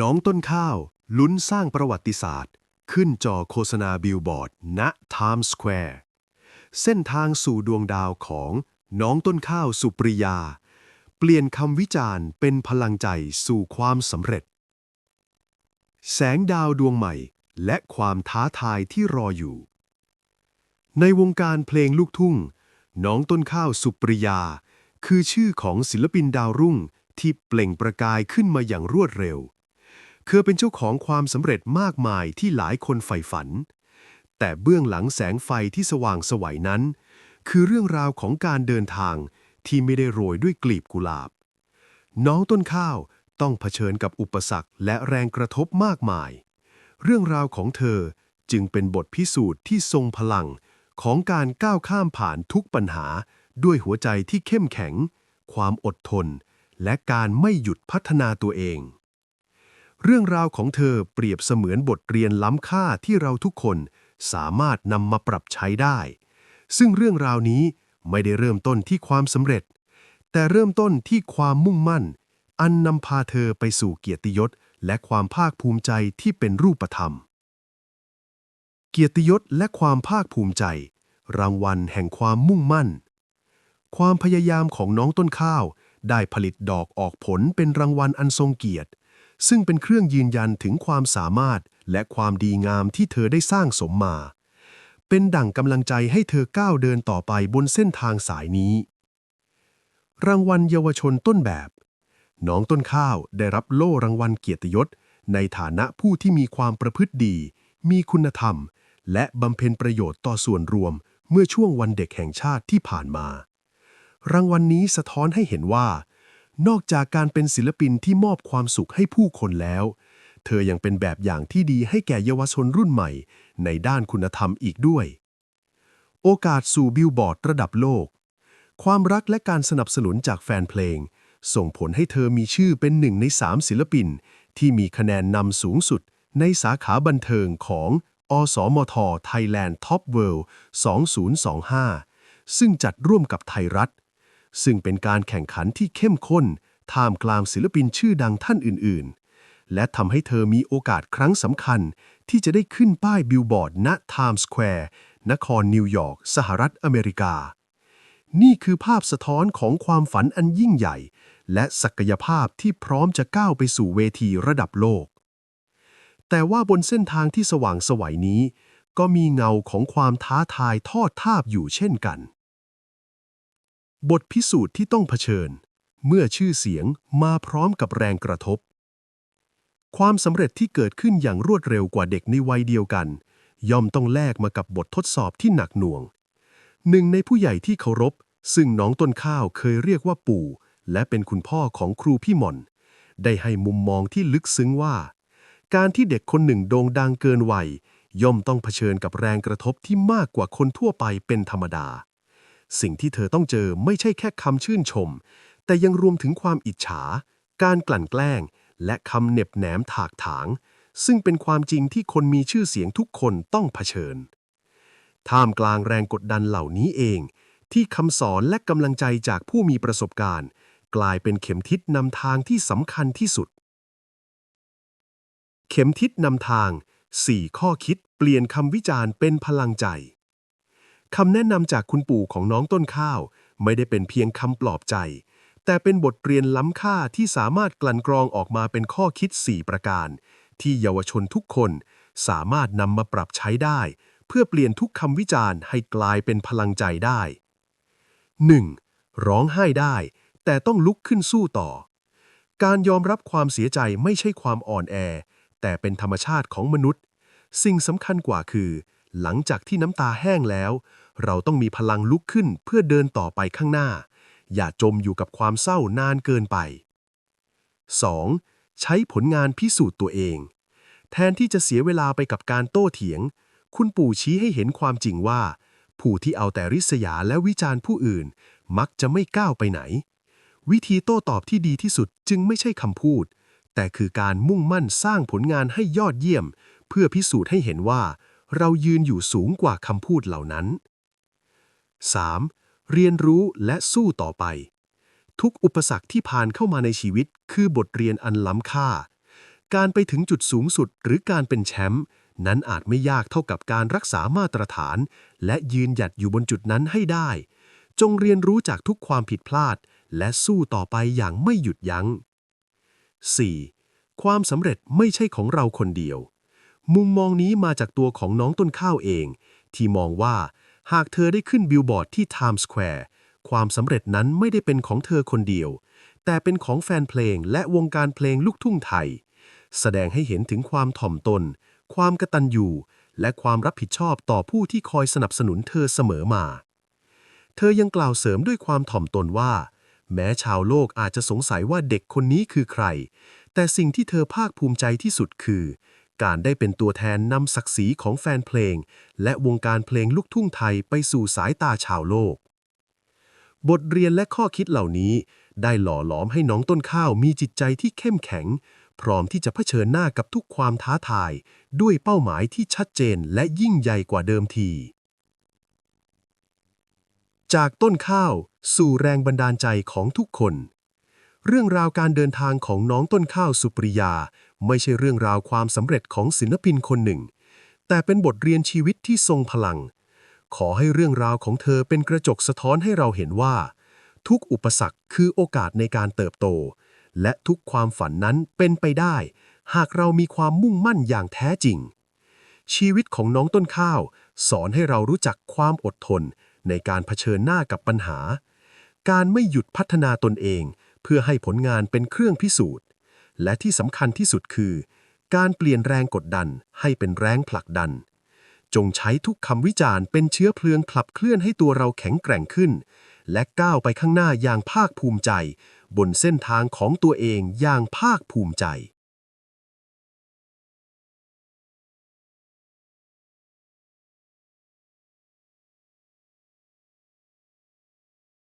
น้องต้นข้าว ลุ้นสร้างประวัติศาสตร์ ขึ้นจอโฆษณาบิลบอร์ดณ Times Square เส้นทางสู่ดวงดาวของน้องต้นข้าวสุปริยา เปลี่ยนคำวิจารณ์เป็นพลังใจสู่ความสำเร็จ แสงดาวดวงใหม่ และความท้าทายที่รออยู่ ในวงการเพลงลูกทุ่ง น้องต้นข้าวสุปริยา คือชื่อของศิลปินดาวรุ่งที่เปล่งประกายขึ้นมาอย่างรวดเร็ว เธอเป็นเจ้าของความสำเร็จมากมายที่หลายคนใฝ่ฝัน แต่เบื้องหลังแสงไฟที่สว่างสวัยนั้น คือเรื่องราวของการเดินทางที่ไม่ได้โรยด้วยกลีบกุหลาบ น้องต้นข้าวต้องเผชิญกับอุปสรรคและแรงกระทบมากมาย เรื่องราวของเธอจึงเป็นบทพิสูจน์ที่ทรงพลังของการก้าวข้ามผ่านทุกปัญหาด้วยหัวใจที่เข้มแข็ง ความอดทน และการไม่หยุดพัฒนาตัวเอง เรื่องราวของเธอเปรียบเสมือนบทเรียนล้ำค่าที่เราทุกคนสามารถนำมาปรับใช้ได้ ซึ่งเรื่องราวนี้ไม่ได้เริ่มต้นที่ความสำเร็จ แต่เริ่มต้นที่ความมุ่งมั่น อันนำพาเธอไปสู่เกียรติยศ และความภาคภูมิใจที่เป็นรูปธรรม เกียรติยศและความภาคภูมิใจ รางวัลแห่งความมุ่งมั่น ความพยายามของน้องต้นข้าวได้ผลิตดอกออกผลเป็นรางวัลอันทรงเกียรติ ซึ่งเป็นเครื่องยืนยันถึงความสามารถและความดีงามที่เธอได้สร้างสมมา เป็นดั่งกำลังใจให้เธอก้าวเดินต่อไปบนเส้นทางสายนี้ รางวัลเยาวชนต้นแบบ น้องต้นข้าวได้รับโล่รางวัลเกียรติยศ ในฐานะผู้ที่มีความประพฤติดี มีคุณธรรม และบำเพ็ญประโยชน์ต่อส่วนรวม เมื่อช่วงวันเด็กแห่งชาติที่ผ่านมา รางวัลนนี้สะท้อนให้เห็นว่า นอกจากการเป็นศิลปินที่มอบความสุขให้ผู้คนแล้ว เธอยังเป็นแบบอย่างที่ดีให้แก่เยาวชนรุ่นใหม่ ในด้านคุณธรรมอีกด้วย โอกาสสู่บิลบอร์ดระดับโลก ความรักและการสนับสนุนจากแฟนเพลง ส่งผลให้เธอมีชื่อเป็นหนึ่งในสามศิลปิน ที่มีคะแนนนำสูงสุด ในสาขาบันเทิงของ อสมท Thailand Top World 2025 ซึ่งจัดร่วมกับไทยรัฐ ซึ่งเป็นการแข่งขันที่เข้มข้น ท่ามกลางศิลปินชื่อดังท่านอื่น ๆ และทำให้เธอมีโอกาสครั้งสำคัญ ที่จะได้ขึ้นป้ายบิลบอร์ดณ Times Square นครนิวยอร์กสหรัฐอเมริกา นี่คือภาพสะท้อนของความฝันอันยิ่งใหญ่ และศักยภาพที่พร้อมจะก้าวไปสู่เวทีระดับโลก แต่ว่าบนเส้นทางที่สว่างสวัยนี้ ก็มีเงาของความท้าทายทอดทาบอยู่เช่นกัน บทพิสูจน์ที่ต้องเผชิญ เมื่อชื่อเสียงมาพร้อมกับแรงกระทบ ความสำเร็จที่เกิดขึ้นอย่างรวดเร็วกว่าเด็กในวัยเดียวกัน ย่อมต้องแลกมากับบททดสอบที่หนักหน่วง หนึ่งในผู้ใหญ่ที่เคารพ ซึ่งน้องต้นข้าวเคยเรียกว่าปู่ และเป็นคุณพ่อของครูพี่หม่อน ได้ให้มุมมองที่ลึกซึ้งว่า การที่เด็กคนหนึ่งโด่งดังเกินวัยย่อมต้องเผชิญกับแรงกระทบที่มากกว่าคนทั่วไปเป็นธรรมดา สิ่งที่เธอต้องเจอไม่ใช่แค่คำชื่นชม แต่ยังรวมถึงความอิจฉา การกลั่นแกล้ง และคำเหน็บแหนมถากถาง ซึ่งเป็นความจริงที่คนมีชื่อเสียงทุกคนต้องเผชิญ ท่ามกลางแรงกดดันเหล่านี้เอง ที่คำสอนและกำลังใจจากผู้มีประสบการณ์ กลายเป็นเข็มทิศนำทางที่สำคัญที่สุด เข็มทิศนำทาง 4 ข้อคิดเปลี่ยนคำวิจารณ์เป็นพลังใจ คำแนะนำจากคุณปู่ของน้องต้นข้าว ไม่ได้เป็นเพียงคำปลอบใจ แต่เป็นบทเรียนล้ำค่าที่สามารถกลั่นกรองออกมาเป็นข้อคิด 4 ประการ ที่เยาวชนทุกคนสามารถนำมาปรับใช้ได้ เพื่อเปลี่ยนทุกคำวิจารณ์ให้กลายเป็นพลังใจได้ 1. ร้องไห้ได้ แต่ต้องลุกขึ้นสู้ต่อ การยอมรับความเสียใจไม่ใช่ความอ่อนแอ แต่เป็นธรรมชาติของมนุษย์ สิ่งสำคัญกว่าคือ หลังจากที่น้ำตาแห้งแล้ว เราต้องมีพลังลุกขึ้นเพื่อเดินต่อไปข้างหน้า อย่าจมอยู่กับความเศร้านานเกินไป 2. ใช้ผลงานพิสูจน์ตัวเอง แทนที่จะเสียเวลาไปกับการโต้เถียง คุณปู่ชี้ให้เห็นความจริงว่า ผู้ที่เอาแต่ริษยาและวิจารณ์ผู้อื่น มักจะไม่ก้าวไปไหน วิธีโต้ตอบที่ดีที่สุดจึงไม่ใช่คำพูด แต่คือการมุ่งมั่นสร้างผลงานให้ยอดเยี่ยม เพื่อพิสูจน์ให้เห็นว่า เรายืนอยู่สูงกว่าคำพูดเหล่านั้น 3. เรียนรู้และสู้ต่อไป ทุกอุปสรรคที่ผ่านเข้ามาในชีวิต คือบทเรียนอันล้ำค่า การไปถึงจุดสูงสุดหรือการเป็นแชมป์นั้นอาจไม่ยากเท่ากับการรักษามาตรฐาน และยืนหยัดอยู่บนจุดนั้นให้ได้ จงเรียนรู้จากทุกความผิดพลาด และสู้ต่อไปอย่างไม่หยุดยัง้ง 4. ความสำเร็จไม่ใช่ของเราคนเดียว มุมมองนี้มาจากตัวของน้องต้นข้าวเอง ที่มองว่าหากเธอได้ขึ้นบิลบอร์ดที่ Times Square ความสำเร็จนั้นไม่ได้เป็นของเธอคนเดียว แต่เป็นของแฟนเพลงและวงการเพลงลูกทุ่งไทย แสดงให้เห็นถึงความถ่อมตน ความกตัญญูและความรับผิดชอบต่อผู้ที่คอยสนับสนุนเธอเสมอมา เธอยังกล่าวเสริมด้วยความถ่อมตนว่า แม้ชาวโลกอาจจะสงสัยว่าเด็กคนนี้คือใคร แต่สิ่งที่เธอภาคภูมิใจที่สุดคือ การได้เป็นตัวแทนนำศักดิ์ศรีของแฟนเพลง และวงการเพลงลูกทุ่งไทยไปสู่สายตาชาวโลก บทเรียนและข้อคิดเหล่านี้ ได้หล่อหลอมให้น้องต้นข้าวมีจิตใจที่เข้มแข็ง พร้อมที่จะเผชิญหน้ากับทุกความท้าทาย ด้วยเป้าหมายที่ชัดเจนและยิ่งใหญ่กว่าเดิมที จากต้นข้าวสู่แรงบันดาลใจของทุกคน เรื่องราวการเดินทางของน้องต้นข้าวสุปริยา ไม่ใช่เรื่องราวความสำเร็จของศิลปินคนหนึ่ง แต่เป็นบทเรียนชีวิตที่ทรงพลัง ขอให้เรื่องราวของเธอเป็นกระจกสะท้อนให้เราเห็นว่า ทุกอุปสรรคคือโอกาสในการเติบโต และทุกความฝันนั้นเป็นไปได้ หากเรามีความมุ่งมั่นอย่างแท้จริง ชีวิตของน้องต้นข้าว สอนให้เรารู้จักความอดทน ในการเผชิญหน้ากับปัญหา การไม่หยุดพัฒนาตนเอง เพื่อให้ผลงานเป็นเครื่องพิสูจน์ และที่สำคัญที่สุดคือ การเปลี่ยนแรงกดดันให้เป็นแรงผลักดัน จงใช้ทุกคำวิจารณ์เป็นเชื้อเพลิงขับเคลื่อนให้ตัวเราแข็งแกร่งขึ้น และก้าวไปข้างหน้าอย่างภาคภูมิใจ บนเส้นทางของตัวเองอย่างภาคภูมิใจ